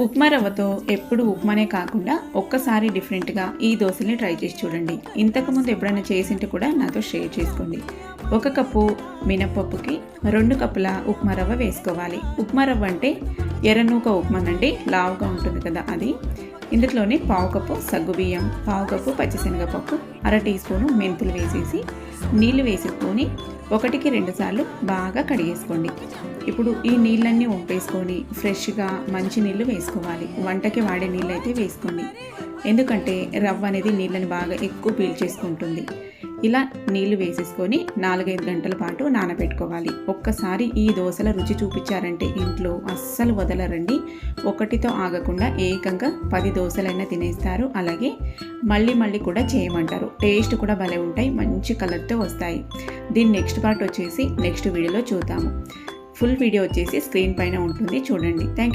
ఉప్మా రవ్వతో ఎప్పుడు ఉప్మానే కాకుండా ఒక్కసారి డిఫరెంట్గా ఈ దోశల్ని ట్రై చేసి చూడండి. ఇంతకుముందు ఎప్పుడైనా చేసింటే కూడా నాతో షేర్ చేసుకోండి. ఒక కప్పు మినపప్పుకి రెండు కప్పుల ఉప్మా రవ్వ వేసుకోవాలి. ఉప్మా రవ్వ అంటే ఎర్రనూక ఉప్మానండి. లావుగా ఉంటుంది కదా అది. ఇందులోనే పావు కప్పు సగ్గుబియ్యం పావు కప్పు పచ్చిశనగపప్పు అర టీ స్పూను మెంతులు వేసేసి నీళ్ళు వేసుకొని ఒకటికి రెండు సార్లు బాగా కడిగేసుకోండి. ఇప్పుడు ఈ నీళ్ళన్నీ వంపేసుకొని ఫ్రెష్గా మంచి నీళ్ళు వేసుకోవాలి. వంటకి వాడే నీళ్ళు అయితే వేసుకోండి. ఎందుకంటే రవ్వ అనేది నీళ్ళని బాగా ఎక్కువ పీల్చేసుకుంటుంది ఇలా నీళ్ళు వేసేసుకొని నాలుగైదు గంటల పాటు నానబెట్టుకోవాలి. ఒక్కసారి ఈ దోశల రుచి చూపించారంటే ఇంట్లో అస్సలు వదలరండి. ఒకటితో ఆగకుండా ఏకంగా పది దోశలైనా తినేస్తారు. అలాగే మళ్ళీ మళ్ళీ కూడా చేయమంటారు. టేస్ట్ కూడా భలే ఉంటాయి మంచి కలర్తో వస్తాయి. దీని నెక్స్ట్ పార్ట్ వచ్చేసి నెక్స్ట్ వీడియోలో చూద్దాము. ఫుల్ వీడియో వచ్చేసి స్క్రీన్ పైన ఉంటుంది చూడండి. థ్యాంక్